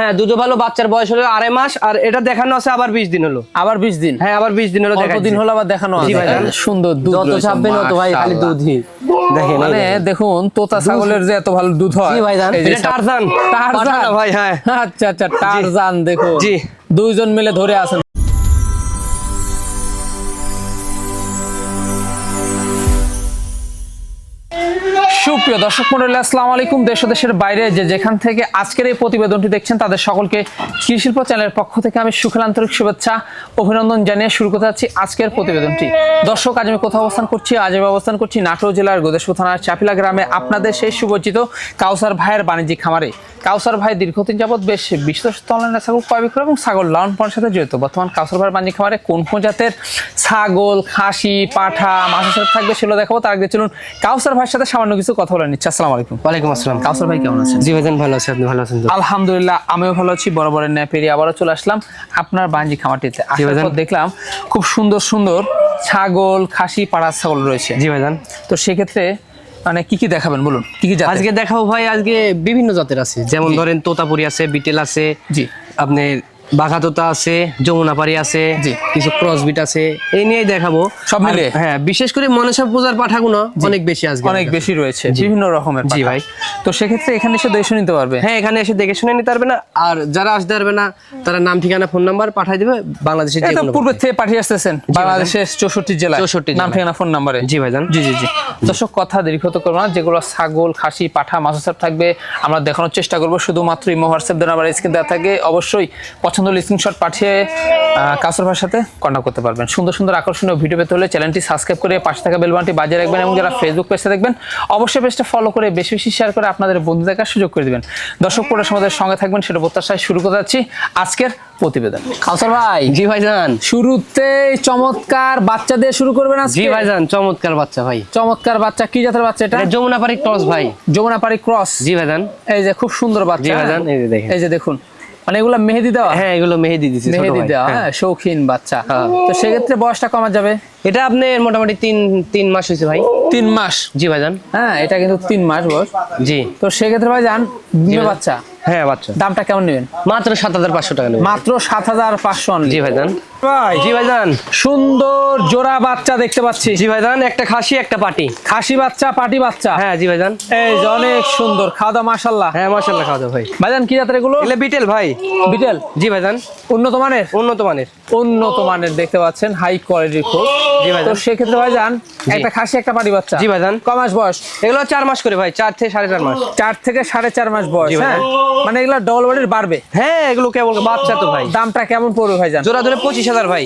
হ্যাঁ দুটো ভালো বাচ্চার বয়স হলো আড়াই মাস আর এটা দেখানো আছে আবার বিশ দিন হলো। আবার বিশ দিন? হ্যাঁ আবার বিশ দিন হলো দিন হলো আবার দেখানো আছে। সুন্দর দুধ যত ছাপবেন তত ভাই খালি। দুধই। দেখেন মানে দেখুন তোতা ছাগলের যে এত ভালো দুধ হয়। জি এটা টারজান। টারজান। ভাই হ্যাঁ। আচ্ছা আচ্ছা টারজান দেখো জি। দুইজন মিলে ধরে আছেন। সুপ্রিয় দর্শক মন্ডলী, আসসালামু আলাইকুম। দেশ দেশের বাইরে যে যেখান থেকে আজকের এই প্রতিবেদনটি দেখছেন, তাদের সকলকে কৃষিল্প চ্যানেলের পক্ষ থেকে আমি সুখের আন্তরিক শুভেচ্ছা, অভিনন্দন জানিয়ে শুরু করতে যাচ্ছি আজকের প্রতিবেদনটি। দর্শক, আজ আমি কোথাও অবস্থান করছি? আজ আমি অবস্থান করছি নাটোর জেলার গোদেশপুর থানার চাপিলা গ্রামে। আপনাদের সেই সুপরিচিত কাউসার ভাইয়ের বাণিজ্যিক খামারে। কাউসার ভাই দীর্ঘদিন যাবৎ বেশ বিশ্বস্ত ছাগল ক্রয় বিক্রয় এবং ছাগল লালন পালনের সাথে জড়িত। বর্তমান কাউসার ভাইয়ের বাণিজ্যিক খামারে কোন কোন জাতের ছাগল, খাসি, পাঠা মাছের থাকবে সেগুলো দেখাবো। তার আগে চলুন কাউসার ভাইয়ের সাথে সামান্য কিছু কথা বলে নিচ্ছি আসসালামু আলাইকুম। ওয়ালাইকুম আসসালাম। কাউসার ভাই কেমন আছেন? জি ভাইজান ভালো আছে আপনি ভালো আছেন আলহামদুলিল্লাহ আমিও ভালো আছি বরাবরের ন্যায় পেরিয়ে আবারও চলে আসলাম আপনার বাণিজ্যিক খামারটিতে। আসার। দেখলাম খুব সুন্দর সুন্দর ছাগল খাসি পাড়া ছাগল রয়েছে। জি ভাইজান। তো সেক্ষেত্রে মানে কি কি দেখাবেন বলুন কি কি? আজকে দেখাবো ভাই আজকে বিভিন্ন জাতের আছে। যেমন ধরেন তোতাপুরি আছে বিটেল আছে জি। আপনার বাঘা তোতা আছে যমুনাপাড়ি আছে জি। কিছু ক্রসবিট আছে এই নিয়েই দেখাবো। সব মিলিয়ে? হ্যাঁ বিশেষ করে মনসা পূজার পাঠাগুলো অনেক বেশি আজকে অনেক বেশি রয়েছে বিভিন্ন রকমের জি ভাই। তো সেক্ষেত্রে এখানে এসে দেখে নিতে পারবে। হ্যাঁ এখানে এসে দেখে শুনে নিতে পারবে না। আর যারা আসতে পারবে না তারা নাম ঠিকানা ফোন নাম্বার পাঠিয়ে দেবে বাংলাদেশের যে কোনো পূর্বে থেকে পাঠিয়ে আসতেছেন বাংলাদেশের চৌষট্টি জেলা 64 নাম ঠিকানা ফোন নাম্বারে জি ভাই জান। জি জি জি। দর্শক কথা দীর্ঘত করব না যেগুলো ছাগল খাসি পাঠা মাছাচার থাকবে আমরা দেখানোর চেষ্টা করব। শুধুমাত্র ইমো হোয়াটসঅ্যাপ নাম্বার স্ক্রিন দেওয়া থাকে। অবশ্যই পছন্দ হলে স্ক্রিনশট পাঠিয়ে কাসর ভাইয়ের সাথে কন্ট্যাক্ট করতে পারবেন। সুন্দর সুন্দর আকর্ষণীয় ভিডিও পেতে হলে চ্যানেলটি সাবস্ক্রাইব করে পাশে থাকা বেলবানটি বাজিয়ে রাখবেন এবং যারা ফেসবুক পেজটা দেখবেন অবশ্যই পেজটা ফলো করে বেশি বেশি শেয়ার করে আপনাদের বন্ধু দেখার সুযোগ করে দিবেন। দর্শক পুরো আমাদের সঙ্গে থাকবেন সেটা প্রত্যাশায় শুরু করতে যাচ্ছি আজকের প্রতিবেদন। কাউসার ভাই জি ভাইজান। শুরুতে চমৎকার বাচ্চা দিয়ে শুরু করবেন আজকে। জি ভাইজান চমৎকার বাচ্চা ভাই। চমৎকার বাচ্চা কি জাতের বাচ্চা এটা? যমুনাপাড়ি ক্রস ভাই। যমুনাপাড়ি ক্রস। জি ভাইজান। এই যে খুব সুন্দর বাচ্চা। জি ভাইজান? এই যে দেখেন। এই যে দেখুন। মানে এগুলো মেহেদি দেওয়া? হ্যাঁ এগুলো মেহেদি দিছি মেহেদি দেওয়া হ্যাঁ। হ্যাঁ শৌখিন বাচ্চা। হ্যাঁ। তো সেক্ষেত্রে বয়সটা কমা যাবে? এটা আপনার মোটামুটি তিন তিন মাস হয়েছে ভাই। তিন মাস? জি ভাইজান। হ্যাঁ এটা কিন্তু তিন মাস বয়স। জি। তো সেক্ষেত্রে ভাই যান মেয়ে বাচ্চা? হ্যাঁ বাচ্চা। দামটা কেমন নেবেন? মাত্র সাত হাজার পাঁচশো টাকা নেবে মাত্র সাত হাজার পাঁচশো জি ভাইজান। ভাই জি ভাইজান। সুন্দর জোড়া বাচ্চা দেখতে পাচ্ছি। জি ভাইজান একটা খাসি একটা পাটি। খাসি বাচ্চা পাটি বাচ্চা। হ্যাঁ জি ভাইজান। এই যে অনেক সুন্দর খাওয়া দাওয়া মাসাল্লাহ হ্যাঁ মাশাল্লাহ খাওয়া দাওয়া ভাই। ভাইজান কি জাতের এগুলো? এগুলো বিটেল ভাই। বিটেল? জি ভাইজান। উন্নত মানের? উন্নত মানের। উন্নত মানের দেখতে পাচ্ছেন হাই কোয়ালিটির খুব জি ভাইজান। তো সেক্ষেত্রে ভাই যান একটা খাসি একটা পাটি বাচ্চা। জি ভাইজান। ক মাস বয়স? এগুলো চার মাস করে ভাই চার থেকে সাড়ে চার মাস। চার থেকে সাড়ে চার মাস বয়স হ্যাঁ? মানে এগুলো ডবল বডির বাড়বে। হ্যাঁ এগুলো কেবল বাচ্চা তো ভাই। দামটা কেমন পড়বে ভাইজান? জোড়া ধরে পঁচিশ হাজার ভাই।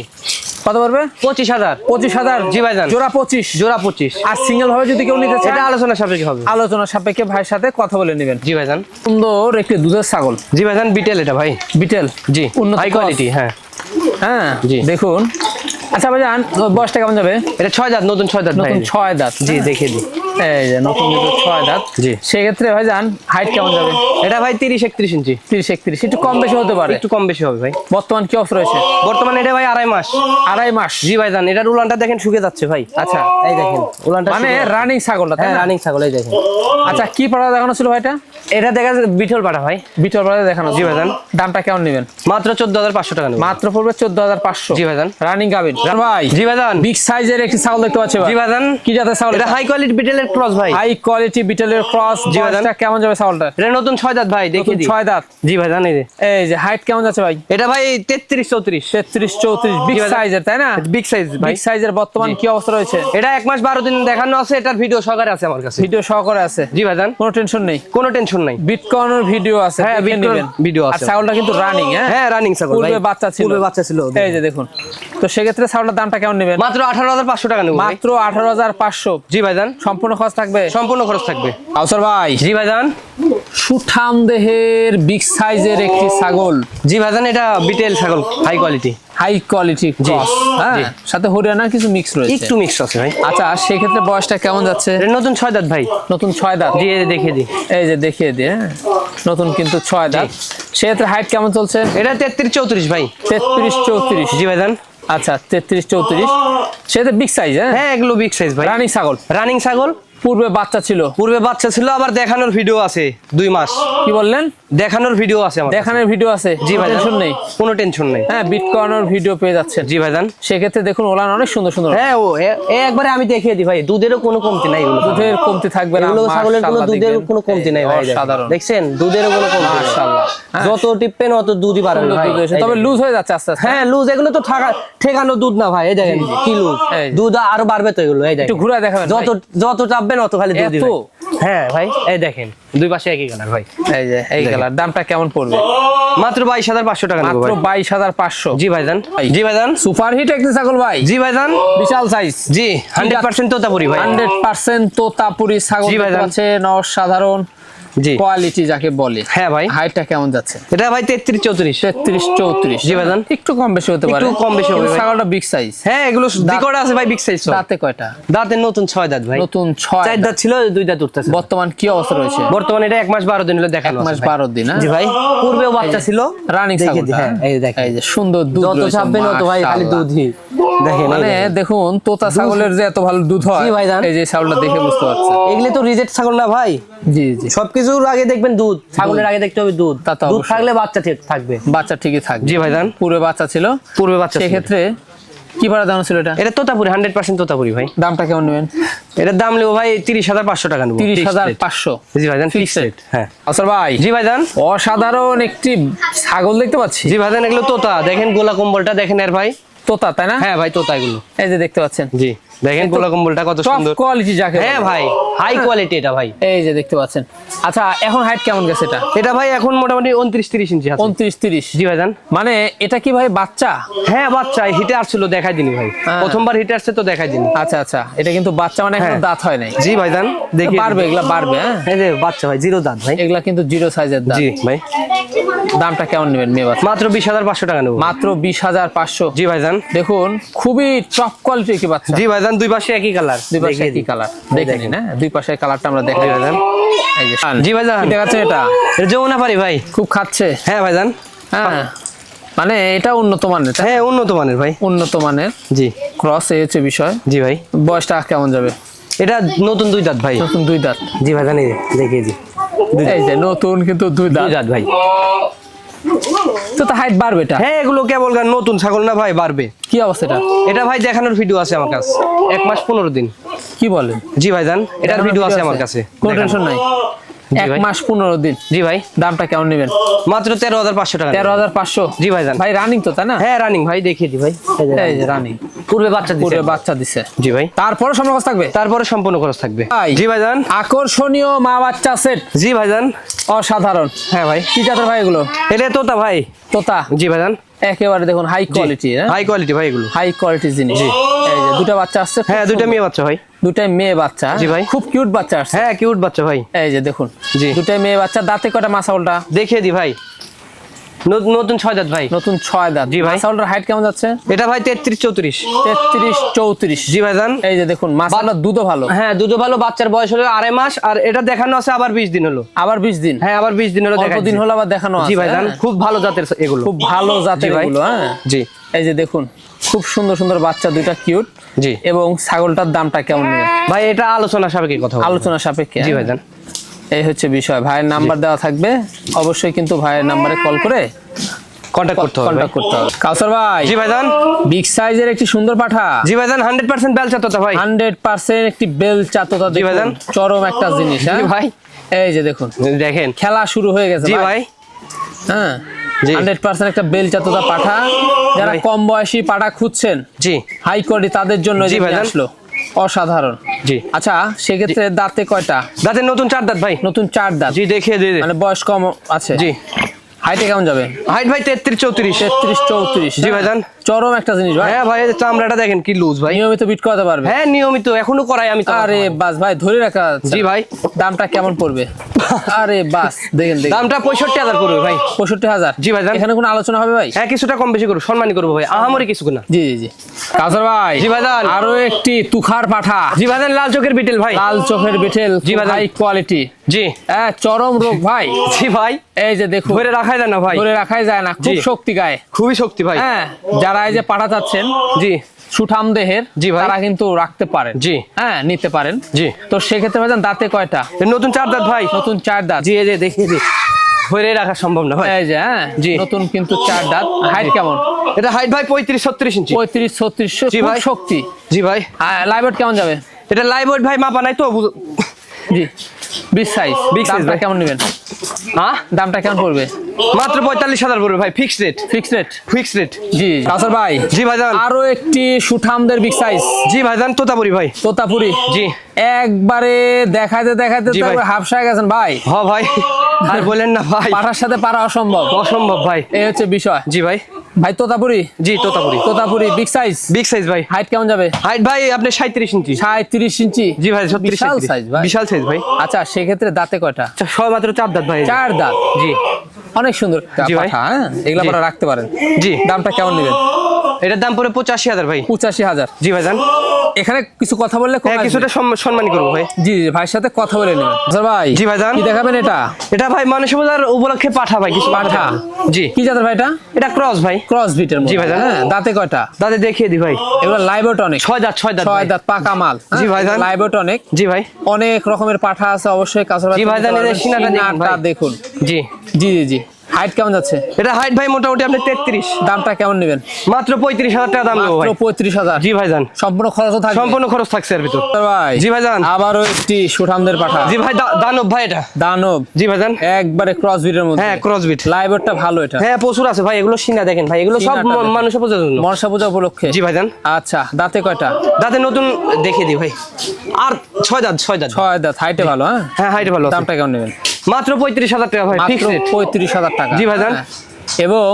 কত পড়বে? পঁচিশ হাজার। পঁচিশ হাজার। জি ভাইজান। জোড়া পঁচিশ। জোড়া পঁচিশ। আর সিঙ্গেল ভাবে যদি কেউ নিতে সেটা এটা আলোচনা সাপেক্ষে হবে। আলোচনা সাপেক্ষে ভাইয়ের সাথে কথা বলে নেবেন। জি ভাইজান সুন্দর একটি দুধের ছাগল। জি ভাইজান বিটেল এটা ভাই। বিটেল। জি উন্নত কোয়ালিটি হ্যাঁ। হ্যাঁ জি। দেখুন। আচ্ছা ভাই যান বয়সটা কেমন যাবে? এটা ছয় দাঁত নতুন ছয় দাঁত নতুন ছয় দাঁত জি হ্যাঁ? দেখিয়ে দিই। এই যে নতুন ছয় দাঁত। জি। সেক্ষেত্রে ভাই যান হাইট কেমন যাবে? এটা ভাই তিরিশ একত্রিশ ইঞ্চি। তিরিশ একত্রিশ একটু কম বেশি হতে পারে। একটু কম বেশি হবে ভাই। বর্তমান কি অফ রয়েছে? বর্তমানে এটা ভাই আড়াই মাস। আড়াই মাস। জি ভাই জান এটার উলানটা দেখেন শুকে যাচ্ছে ভাই। আচ্ছা এই দেখেন উলানটা মানে রানিং ছাগলটা তাই হ্যাঁ রানিং ছাগল এই দেখেন। আচ্ছা কি পাড়া দেখানো ছিল ভাইটা? এটা দেখা যাচ্ছে বিঠল পাঠা ভাই। বিটল পাড়া দেখানো। জি ভাইজান। দামটা কেমন নেবেন? মাত্র চোদ্দ হাজার পাঁচশো টাকা মাত্র পড়বে চোদ্দ হাজার পাঁচশো। জি ভাইজান। রানিং গাবিন ভাই। জি ভাইজান বিগ সাইজের একটি ছাগল দেখতে পাচ্ছি ভাই। জি ভাইজান কি জাতের ছাগল এটা হাই কোয়ালিটি বিটেলের ক্রস ভাই। হাই কোয়ালিটি বিটেলের ক্রস জি ভাইজান। কেমন যাবে ছাগলটা এটা নতুন ছয় দাঁত ভাই দেখি দিই। ছয় দাঁত। জি ভাইজান এই যে। এই যে হাইট কেমন যাচ্ছে ভাই? এটা ভাই তেত্রিশ চৌত্রিশ। তেত্রিশ চৌত্রিশ। বিগ সাইজের তাই না? বিগ সাইজ ভাই। বিগ সাইজের বর্তমান কি অবস্থা রয়েছে? এটা এক মাস বারো দিন দেখানো আছে এটার ভিডিও সহকারে আছে আমার কাছে। ভিডিও সহকারে আছে। জি ভাইজান কোনো টেনশন নেই। কোনো টেনশন নাই। বিটকয়েনের ভিডিও আছে হ্যাঁ, Bitcoin নেবেন। আর ছাগলটা কিন্তু রানিং হ্যাঁ? হ্যাঁ রানিং ছাগল ভাই। পূর্বে বাচ্চা ছিল। পূর্বে বাচ্চা ছিল। এই যে দেখুন। তো সেক্ষেত্রে ছাগলটার দামটা কেমন নেবেন? মাত্র আঠারো হাজার পাঁচশো টাকা নেব ভাই। মাত্র আঠারো হাজার পাঁচশো। জি ভাইজান। সম্পূর্ণ খরচ থাকবে? সম্পূর্ণ খরচ থাকবে। আউসার ভাই। জি ভাইজান। সুঠাম দেহের বিগ সাইজের একটি ছাগল। জি ভাইজান এটা বিটেল ছাগল high quality high quality cross হ্যাঁ? সাথে হরিয়ানার কিছু মিক্স রয়েছে। একটু মিক্স আছে ভাই। আচ্ছা সেক্ষেত্রে বয়সটা কেমন যাচ্ছে? এটা নতুন ছয় দাঁত ভাই। নতুন ছয় দাঁত? জি এই যে দেখিয়ে দিই। এই যে দেখিয়ে দিয়ে হ্যাঁ। নতুন কিন্তু ছয় দাঁত। সেক্ষেত্রে হাইট কেমন চলছে? এটা তেত্রিশ চৌত্রিশ ভাই। তেত্রিশ চৌত্রিশ। জি ভাইজান। আচ্ছা তেত্রিশ চৌত্রিশ। সেটা বিগ সাইজ হ্যাঁ? হ্যাঁ এগুলো বিগ সাইজ ভাই। রানিং ছাগল। রানিং ছাগল। পূর্বে বাচ্চা ছিল। পূর্বে বাচ্চা ছিল আবার দেখানোর ভিডিও আছে দুই মাস। কি বললেন? দেখানোর ভিডিও আছে আমার দেখানোর ভিডিও আছে। জি ভাই টেনশন নেই। কোনো টেনশন নেই। হ্যাঁ বিট করানোর ভিডিও পেয়ে যাচ্ছেন। জি ভাইজান। সেক্ষেত্রে দেখুন ওলান অনেক সুন্দর সুন্দর। হ্যাঁ ও একবারে আমি দেখিয়ে দিই ভাই। দুধেরও কোনো কমতি নাই এগুলো দুধের কমতি থাকবে না এগুলো ছাগলের কোনো দুধের কোনো কমতি নাই ভাই। সাধারণ দেখছেন? দুধেরও কোনো কমতি মাশাআল্লাহ। হ্যাঁ। যত টিপবেন অত দুধই বাড়বে ভাই। তবে লুজ হয়ে যাচ্ছে আস্তে আস্তে। হ্যাঁ লুজ। এগুলো তো ঠাকা ঠেকানো দুধ না ভাই। এই দেখেন কি লুজ। দুধ আরও বাড়বে তো এগুলো। এই দেখেন। একটু ঘুরে দেখাবেন যত যত চাপবেন অত খালি দুধ দিবেন। হ্যাঁ ভাই এই দেখেন দুই পাশে একই কালার ভাই। এই যে এই কালার দামটা কেমন পড়বে? মাত্র বাইশ হাজার পাঁচশো টাকা নেব মাত্র ভাই বাইশ হাজার পাঁচশো। জি ভাইজান জি ভাইজান সুপার হিট একটি ছাগল ভাই। জি ভাইজান বিশাল সাইজ জি হান্ড্রেড পার্সেন্ট তোতাপুরি ভাই। হান্ড্রেড পার্সেন্ট তোতাপুরি ছাগল জি ভাইজান। আছে সাধারণ জি কোয়ালিটি যাকে বলে। হ্যাঁ ভাই। হাইটটা কেমন যাচ্ছে? এটা ভাই তেত্রিশ চৌত্রিশ। তেত্রিশ চৌত্রিশ। জি ভাইজান। একটু কম বেশি হতে পারে। একটু কম বেশি হবে ছাগলটা বিগ সাইজ হ্যাঁ এগুলো দিকটা আছে ভাই বিগ সাইজ দাঁতে কয়টা? দাঁতের নতুন ছয় দাঁত ভাই। নতুন ছয় চার দাঁত ছিল দুই দাঁত উঠতেছে। বর্তমান কি অবস্থা রয়েছে? বর্তমানে এটা এক মাস বারো দিন হলো দেখানো এক মাস আছে ভাই। বারো দিন হ্যাঁ? জি ভাই পূর্বেও বাচ্চা ছিল। রানিং ছাগল হ্যাঁ, এই দেখেন। এই যে সুন্দর দুধ যত অত ভাই খালি দুধই। দেখেন মানে দেখুন। তোতা ছাগলের যে এত ভালো দুধ হয় ভাইজান। এই যে ছাগলটা দেখে বুঝতে পারছেন। এগুলি তো রিজেক্ট ছাগল না ভাই। জি জি। সবকিছুর আগে দেখবেন দুধ ছাগলের আগে দেখতে হবে দুধ। তা তো দুধ থাকলে বাচ্চা ঠিক থাকবে। বাচ্চা ঠিকই থাকবে। জি ভাইজান। পূর্বে বাচ্চা ছিল। পূর্বে বাচ্চা সেক্ষেত্রে কি ভাড়া দাম ছিল এটা? এটা তোতাপুরি হান্ড্রেড পার্সেন্ট তোতাপুরি ভাই। দামটা কেমন নেবেন? এটার দাম নেব ভাই তিরিশ হাজার পাঁচশো টাকা নেব। তিরিশ হাজার পাঁচশো। জি ভাইজান ফিক্স রেট হ্যাঁ। আসার ভাই জি ভাইজান। অসাধারণ একটি ছাগল দেখতে পাচ্ছি। জি ভাইজান এগুলো তোতা। দেখেন গোলা কম্বলটা দেখেন এর ভাই। তোতা তাই না? হ্যাঁ ভাই তোতা এগুলো। এই যে দেখতে পাচ্ছেন। জি। দেখেন গোলা কম্বলটা কত সুন্দর। কোয়ালিটি যাকে হ্যাঁ ভাই হাই কোয়ালিটি এটা ভাই। এই যে দেখতে পাচ্ছেন। আচ্ছা এখন হাইট কেমন গেছে এটা? এটা ভাই এখন মোটামুটি উনত্রিশ তিরিশ ইঞ্চি আছে। উনত্রিশ তিরিশ। জি ভাইজান। মানে এটা কি ভাই বাচ্চা? হ্যাঁ বাচ্চা হিটে আসছিল দেখাই দিনি ভাই। হ্যাঁ। প্রথমবার হিটে আসছে তো দেখাই দিনি। আচ্ছা আচ্ছা এটা কিন্তু বাচ্চা মানে এখনও হ্যাঁ। দাঁত হয় নাই। জি ভাইজান দেখি বাড়বে এগুলা বাড়বে হ্যাঁ। এই যে বাচ্চা ভাই জিরো দাঁত ভাই। এগুলা কিন্তু জিরো সাইজের দাঁত। জি ভাই। দামটা কেমন নেবেন মেয়ে বাচ্চা? মাত্র বিশ হাজার পাঁচশো টাকা নেব। মাত্র বিশ হাজার পাঁচশো। জি ভাইজান। দেখুন খুবই টপ কোয়ালিটির কি বাচ্চা। জি ভাইজান দুই পাশে একই কালার দুই পাশে কি কালার দেখে নিন হ্যাঁ? দুই পাশের কালারটা আমরা দেখে ভাইজান এই যে জি ভাইজান। দেখাচ্ছেন এটা। এটা যমুনা পারি ভাই। খুব খাচ্ছে। হ্যাঁ ভাইজান। হ্যাঁ। মানে এটা উন্নত মানের হ্যাঁ উন্নত মানের ভাই। উন্নত মানের। জি। ক্রস এই হচ্ছে বিষয়। জি ভাই। বয়সটা কেমন যাবে? এটা নতুন দুই দাঁত ভাই। নতুন দুই দাঁত। জি ভাইজান এই দেখিয়ে জি এই যে নতুন কিন্তু দুই দাঁত। দুই দাঁত ভাই। তো তা হাইট বাড়বে এটা? হ্যাঁ এগুলো কেবল নতুন ছাগল না ভাই বাড়বে। কি অবস্থা এটা? এটা ভাই দেখানোর ভিডিও আছে আমার কাছে। এক মাস পনেরো দিন। কি বলেন? জি ভাই জান এটার ভিডিও আছে আমার কাছে। কোনো টেনশন নাই? এক মাস পনেরো দিন। জি ভাই। দামটা কেমন নেবেন? মাত্র তেরো হাজার পাঁচশো টাকা তেরো হাজার পাঁচশো। জি ভাইজান ভাই রানিং তো তাই না? হ্যাঁ রানিং ভাই দেখিয়ে দি ভাই। এই যে রানিং পূর্বে বাচ্চা দিছে। পুরো বাচ্চা দিছে। জি ভাই। তারপরে সম্পর্ক থাকবে? তারপরে সম্পূর্ণ খরচ থাকবে। ভাই। জি ভাইজান আকর্ষণীয় মা বাচ্চা সেট জি ভাইজান অসাধারণ। হ্যাঁ ভাই। কি জাতের ভাই এগুলো? এটা তোতা ভাই। তোতা। জি ভাইজান একেবারে দেখুন হাই কোয়ালিটি হাই কোয়ালিটি ভাই এগুলো। হাই কোয়ালিটি জিনিস। দুটা বাচ্চা আসছে হ্যাঁ দুটো মেয়ে বাচ্চা ভাই। দুটাই মেয়ে বাচ্চা। জি ভাই। খুব কিউট বাচ্চা আসছে। হ্যাঁ কিউট বাচ্চা ভাই। এই যে দেখুন। জি। দুটাই মেয়ে বাচ্চা দাঁতে কটা মাসাউলটা দেখিয়ে দি ভাই। নতুন ছয় দাঁত ভাই। নতুন ছয় দাঁত। জি ভাই। মাসাউলটার হাইট কেমন যাচ্ছে? এটা ভাই তেত্রিশ চৌত্রিশ। তেত্রিশ চৌত্রিশ। জি ভাইজান এই যে দেখুন মাসাউলটা দুধও ভালো। হ্যাঁ দুটো ভালো বাচ্চার বয়স হলো আড়াই মাস আর এটা দেখানো আছে আবার বিশ দিন হলো। আবার বিশ দিন? হ্যাঁ আবার বিশ দিন হলো। দিন হলো আবার দেখানো জি আছে ভাইজান হ্যাঁ? খুব ভালো জাতের এগুলো। খুব ভালো জাতের ভাই। এগুলো হ্যাঁ। জি। এই যে দেখুন খুব সুন্দর সুন্দর বাচ্চা দুইটা কিউট জি। এবং ছাগলটার দামটা কেমন ভাই এটা আলোচনা সাপেক্ষে কথা আলোচনা সাপেক্ষে জি ভাই ভাইজান এই হচ্ছে বিষয়। ভাইয়ের নাম্বার দেওয়া থাকবে। অবশ্যই কিন্তু ভাইয়ের নাম্বারে কল করে কন্ট্যাক্ট করতে হবে। কন্ট্যাক্ট করতে হবে। কাউসার ভাই জি ভাইজান। বিগ সাইজের একটি সুন্দর পাঠা। জি ভাইজান হান্ড্রেড পার্সেন্ট বেলচা তোতা ভাই। হান্ড্রেড পার্সেন্ট একটি বেল চাততা জি ভাইজান। চরম একটা জিনিস হ্যাঁ? ভাই। এই যে দেখুন। দেখেন। খেলা শুরু হয়ে গেছে জি ভাই। হ্যাঁ? জি। হান্ড্রেড পার্সেন্ট একটা বেল চাততা পাঠা। যারা কম বয়সী পাঠা খুঁজছেন জি। হাই কোয়ালিটি তাদের জন্য আসলো। অসাধারণ। জি। আচ্ছা সেক্ষেত্রে দাঁতে কয়টা? দাঁতে নতুন চার দাঁত ভাই। নতুন চার দাঁত। জি দেখিয়ে দিয়ে। মানে বয়স কম আছে। জি। হাইটে কেমন যাবে? হাইট ভাই তেত্রিশ চৌত্রিশ। তেত্রিশ চৌত্রিশ। জি ভাইজান। চরম একটা জিনিস ভাই। হ্যাঁ ভাই চামড়াটা দেখেন কি লুজ ভাই। নিয়মিত বিট করাতে পারবে। হ্যাঁ নিয়মিত এখনও করাই আমি আরে বাস ভাই ধরে রাখা জি ভাই। দামটা কেমন পড়বে? আরে বাস দেখেন দেখেন। দামটা পঁয়ষট্টি হাজার করবে ভাই। পঁয়ষট্টি হাজার? জি ভাইজান। এখানে কোনো আলোচনা হবে ভাই? হ্যাঁ কিছুটা কম বেশি করব সম্মানই করব ভাই। আহামরি কিছু না। জি জি জি। ভাই জি ভাইজান। আরও একটি তুখার পাঠা। জি ভাইজান লাল চোখের বিটেল ভাই। লাল চোখের বিঠেল জি। হাই কোয়ালিটি জি। হ্যাঁ চরম রোগ ভাই। জি ভাই। এই যে দেখুন। ধরে রাখাই যায় না ভাই। ধরে রাখাই যায় না খুব শক্তি গায়ে। খুবই শক্তি ভাই। হ্যাঁ যারা এই যে পাঠা চাচ্ছেন জি। সুঠাম দেহের জি ভাই। তারা কিন্তু রাখতে পারেন। জি। হ্যাঁ নিতে পারেন। জি। তো সেক্ষেত্রে ভাইজান দাঁতে কয়টা? নতুন চার দাঁত ভাই। নতুন চার দাঁত। জি এই যে দেখিয়ে দিই ধরে রাখা সম্ভব না ভাই। এই যে হ্যাঁ জি। নতুন কিন্তু চার দাঁত। হাইট কেমন? এটা হাইট ভাই পঁয়ত্রিশ ছত্রিশ ইঞ্চি। পঁয়ত্রিশ ছত্রিশ জি ভাই। শক্তি। জি ভাই। লাইভ কেমন যাবে? এটা লাইভ ভাই মাপা নাই তো জি। বিগ সাইজ size দামটা ভাই। কেমন নেবেন? হ্যাঁ? দামটা কেমন পড়বে? মাত্র পঁয়তাল্লিশ হাজার পড়বে ভাই fixed rate fix rate fixed rate জি কাসর ভাই জি ভাইজান। আরও একটি সুঠামদের বিগ সাইজ জি ভাইজান তোতাপুরি ভাই। তোতাপুরি। জি। একবারে দেখাইতে দেখাইতে জি ভাই। হাফসায় গেছেন ভাই। হ ভাই আর বলেন না ভাই। পাঠার সাথে পারা অসম্ভব। অসম্ভব ভাই। এই হচ্ছে বিষয়। জি ভাই। ভাই তোতাপুরি? জি Totapuri. Totapuri big size big size ভাই। হাইট কেমন যাবে? হাইট ভাই আপনি সাঁত্রিশ ইঞ্চি। সাঁত্রিশ ইঞ্চি? জি ভাই ছত্রিশ বিশাল সাইজ ভাই। বিশাল সাইজ ভাই। আচ্ছা সেক্ষেত্রে দাঁতে কয়টা? আচ্ছা, সব মাত্র চার দাঁত ভাই। চার দাঁত? জি। অনেক সুন্দর। জি ভাই। হ্যাঁ? এগুলো আপনারা রাখতে পারেন। জি। দামটা কেমন নেবেন? এটার দাম পড়ে পঁচাশি হাজার ভাই। পঁচাশি হাজার। জি ভাইজান এখানে কিছু কথা বললে হ্যাঁ। কিছুটা সম্মান- করব ভাই। জি জি, ভাইয়ের সাথে কথা বলে নেবেন ভাই জি ভাইজান। কি দেখাবেন এটা? এটা ভাই মানুষ বাজার উপলক্ষে পাঠা ভাই কিছু পাঠা। জি। কি জাতের ভাই এটা? এটা ক্রস ভাই। ক্রস বিটের জি ভাই হ্যাঁ দাঁতে কয়টা? দাঁতে দেখিয়ে দি ভাই। এগুলো লাইভট অনেক ছয় দাঁত ছয় দাঁত ছয় দাঁত পাকা মাল। জি ভাইজান। লাইভট অনেক জি ভাই। অনেক রকমের পাঠা আছে অবশ্যই কাঁচা জি দেখুন ভাই। দেখুন। জি। জি জি জি। হাইট কেমন যাচ্ছে? এটা হাইট ভাই মোটামুটি আপনি তেত্রিশ। দামটা কেমন নেবেন? মাত্র পঁয়ত্রিশ হাজার টাকা দাম নেব ভাই। জি ভাইজান সম্পূর্ণ খরচ থাকবে। সম্পূর্ণ খরচ থাকছে এর ভিতর। ভাই জি ভাইজান। একটি সুঠামদের পাঠা। জি ভাই দানব ভাই এটা। দানব। জি ভাইজান একবারে ক্রস বিটের মধ্যে। হ্যাঁ ক্রস বিট লাইভটটা ভালো এটা। হ্যাঁ প্রচুর আছে ভাই এগুলো সিনা দেখেন ভাই এগুলো সব। মানুষের বোঝার জন্য। মনসা পূজা উপলক্ষে। জি ভাইজান আচ্ছা দাঁতে কয়টা? দাঁতে নতুন দেখিয়ে দি ভাই। আর ছয় দাঁত ছয় দাঁত। ছয় দাঁত হাইটে ভালো হ্যাঁ? হ্যাঁ হাইট ভালো দামটা কেমন নেবেন? মাত্র পঁয়ত্রিশ হাজার টাকা ভাই ফিক্স রেট পঁয়ত্রিশ হাজার টাকা। জি ভাইজান। হ্যাঁ। এবং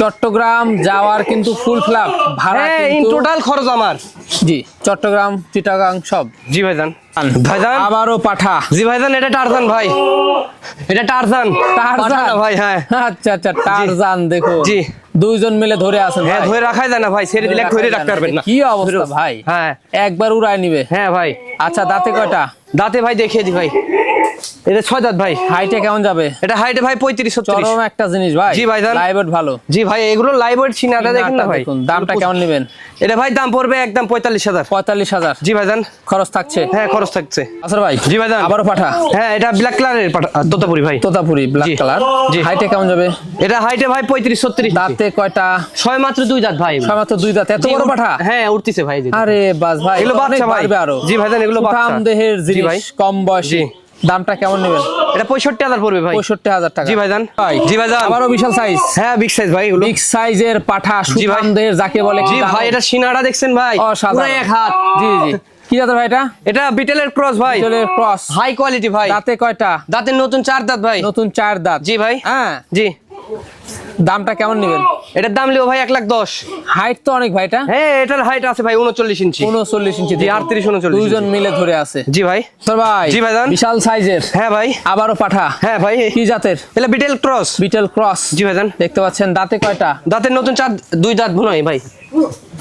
চট্টগ্রাম যাওয়ার কিন্তু ফুল ফ্লাপ ভাড়া ইন টোটাল খরচ আমার। জি চট্টগ্রাম চিটাগাং সব। জি ভাইজান। ভাইজান? আবারও পাঠা। জি ভাইজান এটা টারজান ভাই। এটা টারজান। টারজান? ভাই হ্যাঁ। আচ্ছা আচ্ছা টারজান দেখো। জি। দুইজন মিলে ধরে আছেন হ্যাঁ ধরে রাখাই যায় না ভাই ছেড়ে দিলে ধরে রাখতে পারবেন না। কি অবস্থা ভাই? হ্যাঁ। একবার উড়ায় নিবে। হ্যাঁ ভাই। আচ্ছা দাঁতে কয়টা? দাঁতে ভাই দেখিয়ে দি ভাই। এটা ছয় দাঁত ভাই। হাইটে কেমন যাবে? এটা হাইটে ভাই পঁয়ত্রিশ চরম একটা জিনিস ভাই। জি ভাইজান। লাইভট ভালো। জি ভাই এগুলো লাইভ ওয়েট দেখেন না ভাই। দামটা কেমন নেবেন? এটা ভাই দাম পড়বে একদম পঁয়তাল্লিশ হাজার। পঁয়তাল্লিশ হাজার। জি ভাইজান। খরচ থাকছে? হ্যাঁ খরচ থাকছে। আচ্ছা ভাই জি ভাইজান। আবারও পাঠা? হ্যাঁ এটা ব্ল্যাক কালারের তোতাপুরি ভাই। তোতাপুরি ব্ল্যাক কালার জি। হাইটে কেমন যাবে? এটা হাইটে ভাই পঁয়ত্রিশ ছত্রিশ। দাঁতে কয়টা? ছয় মাত্র দুই দাঁত ভাই। ছয় মাত্র দুই দাঁত। এত বড় পাঠা? হ্যাঁ উঠতেছে ভাই আরে বাস ভাই এগুলো বাচ্চা ভাই। আরও। জি ভাইজান, এগুলো বাচ্চা। দেহের জিনিস ভাই। কম বয়সী। দামটা কেমন নেবেন? এটা পঁয়ষট্টি হাজার পড়বে ভাই। পঁয়ষট্টি হাজার টাকা। জি ভাইজান ভাই জি ভাইজান আবারও বিশাল সাইজ হ্যাঁ বিগ সাইজ ভাই বিগ সাইজের পাঠা ভাই। দেহের যাকে বলে জি ভাই এটা সিনারা দেখছেন ভাই। অসাধারণ। এক হাত। জি জি। কি জাতের ভাই এটা? এটা বিটেলের ক্রস ভাই। চলে ক্রস। হাই কোয়ালিটি ভাই। দাঁতে কয়টা? দাঁতের নতুন চার দাঁত ভাই। নতুন চার দাঁত। জি ভাই। হ্যাঁ। জি। দামটা কেমন নেবেন? এটার দাম লিও ভাই এক লাখ দশ। হাইট তো অনেক ভাই এটা? হ্যাঁ এটার হাইট আছে ভাই উনচল্লিশ ইঞ্চি। উনচল্লিশ ইঞ্চি জি, দেখুন। 38, 39 মিলে ধরে আছে। জি ভাই। তোর ভাই জি ভাইজান। বিশাল সাইজের। হ্যাঁ ভাই। আবারও পাঠা। হ্যাঁ ভাই। কি জাতের? এটা বিটেল ক্রস। বিটেল ক্রস। জি ভাইজান দেখতে পাচ্ছেন দাঁতে কয়টা? দাঁতের নতুন চার দুই দাঁত নয় ভাই।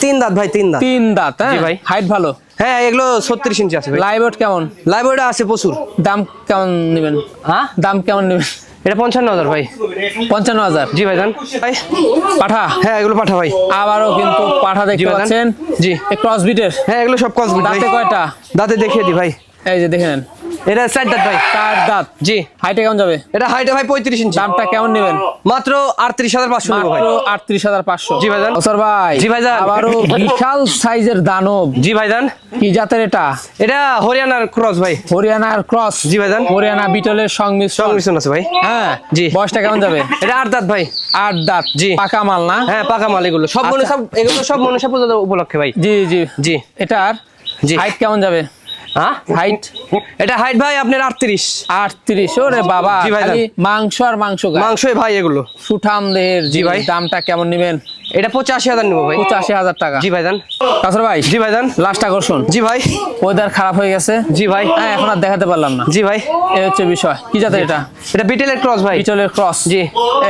তিন দাঁত ভাই তিন দাঁত। তিন দাঁত হ্যাঁ? জি ভাই। হাইট ভালো? হ্যাঁ এগুলো ছত্রিশ ইঞ্চি আছে ভাই। লাইভট কেমন? লাইব্রেরিটা আছে প্রচুর। দাম কেমন নেবেন? হ্যাঁ? দাম কেমন নেবেন? এটা পঞ্চান্ন হাজার ভাই। পঞ্চান্ন হাজার? জি ভাইজান ভাই পাঠা? হ্যাঁ এগুলো পাঠা ভাই। আবারও কিন্তু পাঠা দেখতে পাচ্ছেন। জি। ক্রস বিটের হ্যাঁ এগুলো সব কস ভাই। দাঁতে কয়টা? দাঁতে দেখিয়ে দি ভাই। এই যে দেখে নেন। এটা চার দাঁত ভাই। চার দাঁত। জি হাইটে কেমন যাবে? এটা হাইটে ভাই পঁয়ত্রিশ ইঞ্চি। দামটা কেমন নেবেন? মাত্র আটত্রিশ হাজার পাঁচশো মাত্র আটত্রিশ হাজার পাঁচশো। জি ভাইজান। ভাই জি ভাইজান। আবারও বিশাল সাইজের দানব। জি ভাইজান। কি জাতের এটা? এটা হরিয়ানার ক্রস ভাই। হরিয়ানার ক্রস। জি ভাইজান। হরিয়ানা বিটলের সংমিশ্রণ। সংমিশ্রণ আছে ভাই। হ্যাঁ জি। বয়সটা কেমন যাবে? এটা আট দাঁত ভাই। আট দাঁত। জি। পাকা মাল না? হ্যাঁ পাকা মাল এগুলো। সব আচ্ছা। এগুলো সব মনুষা পূজা উপলক্ষে ভাই। জি জি। জি। এটার জি। হাইট কেমন যাবে? হ্যাঁ? হাইট এটা হাইট ভাই আপনার আটত্রিশ। আটত্রিশ ওরে বাবা খালি মাংস আর মাংস মাংসই ভাই এগুলো। সুঠাম দেহের জি ভাই। দামটা কেমন নেবেন? এটা পঁচাশি হাজার নেব ভাই। পঁচাশি হাজার টাকা। জি ভাইজান কাসর ভাই জি ভাইজান লাস্ট আকর্ষণ জি ভাই। ওয়েদার খারাপ হয়ে গেছে। জি ভাই। হ্যাঁ এখন আর দেখাতে পারলাম না। জি ভাই। এই হচ্ছে বিষয়। কি জাতের এটা? এটা বিটেলের ক্রস ভাই। পিচলের ক্রস জি।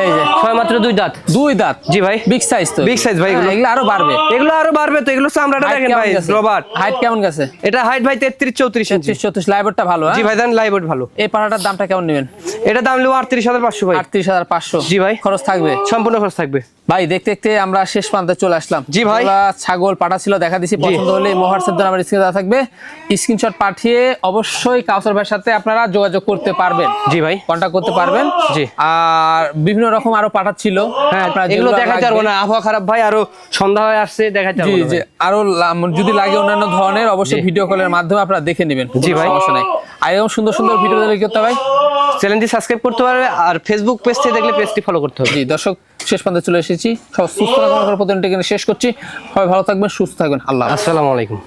এই যে। ছয় মাত্র দুই দাঁত। দুই দাঁত? জি ভাই। বিগ সাইজ তো। Big size ভাই এগুলো। হ্যাঁ, এগুলো আরও বাড়বে। এগুলো আরও বাড়বে তো। এগুলো চামড়াটা দেখেন ভাই গেছে? রবার হাইট কেমন গেছে? এটা হাইট ভাই তেত্রিশ তেত্রিশ চৌত্রিশ তেত্রিশ চৌত্রিশ লাইবারটা ভালো জি হ্যাঁ ভাইজান লাইভ ভালো। এই পাঠাটার দামটা কেমন নেবেন? এটা দাম নেব আটত্রিশ হাজার পাঁচশো ভাই। আটত্রিশ হাজার পাঁচশো। জি ভাই। খরচ থাকবে? সম্পূর্ণ খরচ থাকবে। ভাই দেখতে দেখতে আমরা শেষ প্রান্তে চলে আসলাম। জি ভাই। ছাগল পাঠা ছিল দেখা দিছি। পছন্দ হলে মোহাটসঅ্যাপ দ্বারা আমার স্ক্রিনে দেওয়া থাকবে। স্ক্রিনশট পাঠিয়ে অবশ্যই কাউসার ভাইয়ের সাথে আপনারা যোগাযোগ করতে পারবেন। জি ভাই। কন্ট্যাক্ট করতে পারবেন। জি। আর বিভিন্ন রকম আরও পাঠা ছিল। হ্যাঁ এগুলো দেখাতে পারব না। আবহাওয়া খারাপ ভাই আরও সন্ধ্যা হয়ে আসছে দেখাতে জি পারব না জি। আরও যদি লাগে অন্যান্য ধরনের অবশ্যই ভিডিও কলের মাধ্যমে আপনারা দেখে নেবেন জি ভাই। সমস্যা নাই। আর এরকম সুন্দর সুন্দর ভিডিও দেখলে কি করতে ভাই। চ্যানেলটি সাবস্ক্রাইব করতে পারবে আর ফেসবুক পেজ থেকে দেখলে পেজটি ফলো করতে হবে। জি দর্শক শেষ পর্যন্ত চলে এসেছি। সব সুস্থ থাকার প্রতিদিনটি শেষ করছি। সবাই ভালো থাকবেন সুস্থ থাকবেন। আল্লাহ আসসালামু আলাইকুম।